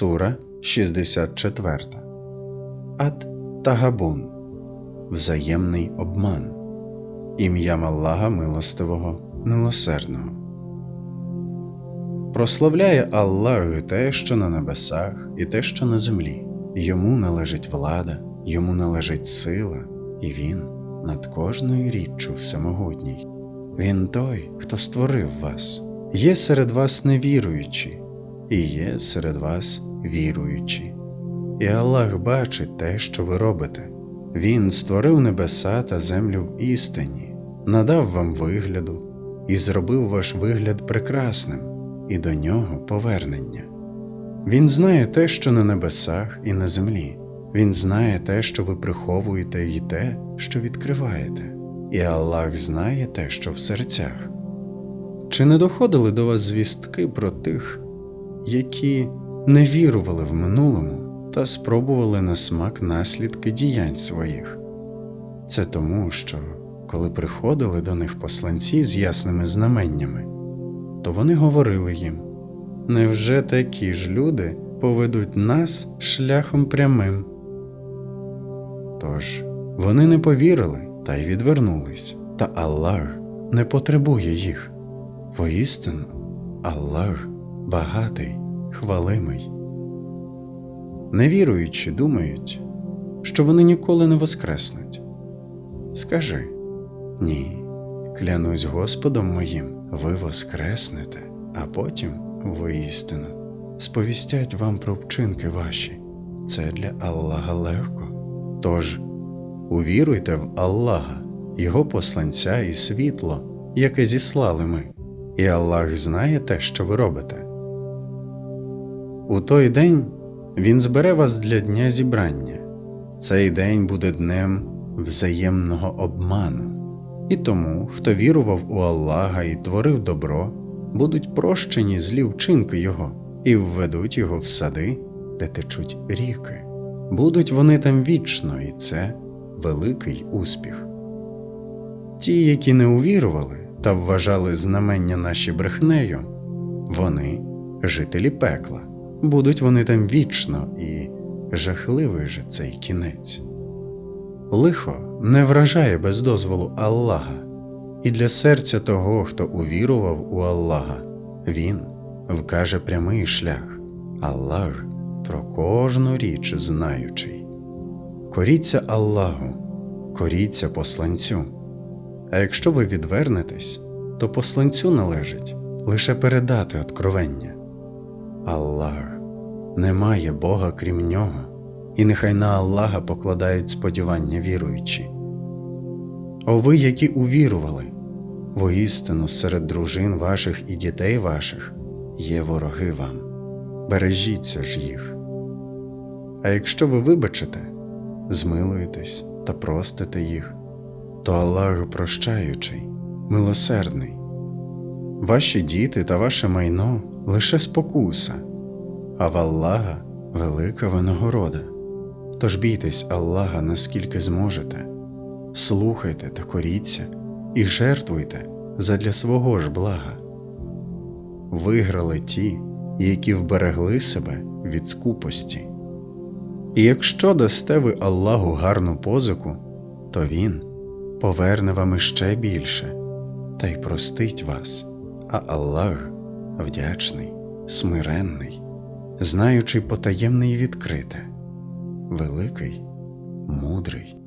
Сура 64. Ат Тагабун. Взаємний обман. Ім'ям Аллаха Милостивого, Милосердного. Прославляє Аллах те, що на небесах, і те, що на землі. Йому належить влада, йому належить сила, і він над кожною річчю всемогутній. Він той, хто створив вас. Є серед вас невіруючі, і є серед вас віруючі. І Аллах бачить те, що ви робите. Він створив небеса та землю в істині, надав вам вигляду і зробив ваш вигляд прекрасним, і до нього повернення. Він знає те, що на небесах і на землі. Він знає те, що ви приховуєте, і те, що відкриваєте. І Аллах знає те, що в серцях. Чи не доходили до вас звістки про тих, які не вірували в минулому та спробували на смак наслідки діянь своїх? Це тому, що коли приходили до них посланці з ясними знаменнями, то вони говорили їм: Невже такі ж люди поведуть нас шляхом прямим? Тож вони не повірили та й відвернулись, та Аллах не потребує їх. Воістину, Аллах багатий, хвалимий. Невіруючі думають, що вони ніколи не воскреснуть. Скажи ні, клянусь Господом моїм, ви воскреснете, а потім воістину сповістять вам про вчинки ваші. Це для Аллаха легко. Тож увіруйте в Аллаха, Його посланця і світло, яке зіслали ми, і Аллах знає те, що ви робите. У той день Він збере вас для дня зібрання. Цей день буде днем взаємного обману, і тому, хто вірував у Аллаха і творив добро, будуть прощені злі вчинки Його і введуть його в сади, де течуть ріки. Будуть вони там вічно, і це великий успіх. Ті, які не увірували та вважали знамення наші брехнею, вони жителі пекла, будуть вони там вічно і жахливий же цей кінець. Лихо не вражає без дозволу Аллаха, і для серця того, хто увірував у Аллаха, він вкаже прямий шлях, Аллах про кожну річ знаючий. Коріться Аллаху, коріться посланцю. А якщо ви відвернетесь, то посланцю належить лише передати откровення. Аллах немає Бога крім нього, і нехай на Аллаха покладають сподівання віруючі. О ви, які увірували, воістину серед дружин ваших і дітей ваших є вороги вам, бережіться ж їх. А якщо ви вибачите, змилуєтесь та простите їх, то Аллах прощаючий, милосердний. Ваші діти та ваше майно лише спокуса, а в Аллаха велика винагорода. Тож бійтесь Аллаха наскільки зможете, слухайте та коріться і жертвуйте задля свого ж блага. Виграли ті, які вберегли себе від скупості. І якщо дасте ви Аллаху гарну позику, то Він поверне вам іще більше та й простить вас, а Аллах вдячний, смиренний, знаючий потаємне і відкрите, великий, мудрий.